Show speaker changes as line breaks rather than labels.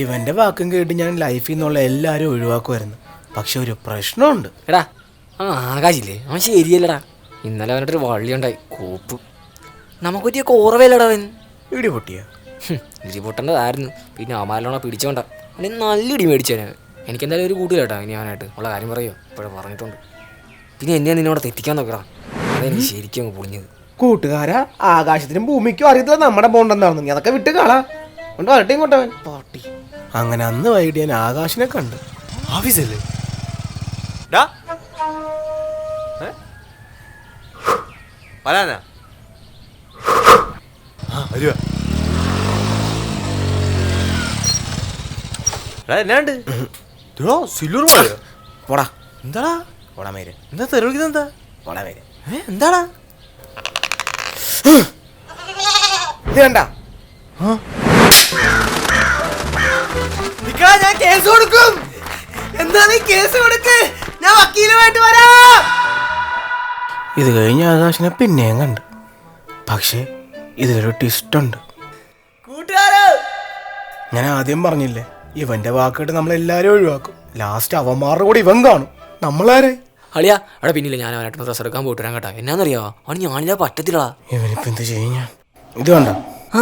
ഇവന്റെ വാക്കും കേട്ട് ഞാൻ ലൈഫിൽ നിന്നുള്ള എല്ലാവരും ഒഴിവാക്കുമായിരുന്നു. പക്ഷെ ഒരു പ്രശ്നമുണ്ട്.
എടാ ആ ആകാശില്ലേ? അവൻ ശരിയല്ലടാ. ഇന്നലെ അവനൊരു വള്ളി ഉണ്ടായി കോപ്പ്. നമുക്കൊരു കോറവേലടാ അവൻ.
ഇടി പൊട്ടിയ?
ഇടി പൊട്ടേണ്ടതായിരുന്നു. പിന്നെ അമാലോണ പിടിച്ചോണ്ട. അവനെ നല്ല ഇടി മേടിച്ചേനെ എനിക്ക് എന്തായാലും ഒരു കൂട്ടില്ല ഇനി അവനായിട്ട്. ഉള്ള കാര്യം പറയോ? ഇപ്പോഴും പറഞ്ഞിട്ടുണ്ട്. പിന്നെ എന്നെ നിന്നോട് തെറ്റിക്കാൻ നോക്കടാ. അതെനിക്ക് ശരിക്കും അങ്ങ് പൊളിഞ്ഞത്.
കൂട്ടുകാരാ ആകാശത്തിനും ഭൂമിക്കും അറിയത്തില്ല നമ്മുടെ ബോണ്ടെന്താണെന്ന് നീ അതൊക്കെ വിട്ട് കളാ. കൊണ്ട് വരട്ടെ ഇങ്ങോട്ടവൻ പാട്ടി. അങ്ങനെ അന്ന് വൈകിട്ട് ഞാൻ ആകാശിനെ കണ്ടു?
വരാനാ? ആ എന്നാണ്ട് ഇതോ സില്ലൂർ പോയോ
പോടാ.
എന്താടാ?
പോടാ മേര്.
എന്താ തെരുവിക്കുന്നത് എന്താ?
പോടാ മേര്.
ഏ എന്താടാ?
ഇത് കണ്ട?
കേസ് കൊടുക്കും. എന്താ നീ കേസ് കൊടുക്ക്? ഞാൻ വക്കീലുമായിട്ട് വരാം.
ഇത് കഴിഞ്ഞ് ആകാശിനെ പിന്നെയും കണ്ട്. പക്ഷേ ഇതിലൊരു ട്വിസ്റ്റ് ഉണ്ട്.
കൂട്ടുകാരോ.
ഞാൻ ആദ്യം പറഞ്ഞില്ലേ ഇവന്റെ വാക്കിട്ട് നമ്മൾ എല്ലാരും ഒഴിവാക്കും. ലാസ്റ്റ് അവന്മാരുടെ കൂടെ ഇവൻ കാണും. നമ്മളാരായി
അളിയാ അവിടെ പിന്നില്ല ഞാൻ അവനായിട്ട് ഡ്രസ് എടുക്കാൻ പോയിട്ട് വരാൻ കേട്ടാ. എന്നാന്നറിയാവോ അവൻ ഞാനില്ല പറ്റത്തില്ല
ഇവനിപ്പോ എന്ത് ചെയ്യും ഞാൻ? ഇത് വേണ്ട
ആ.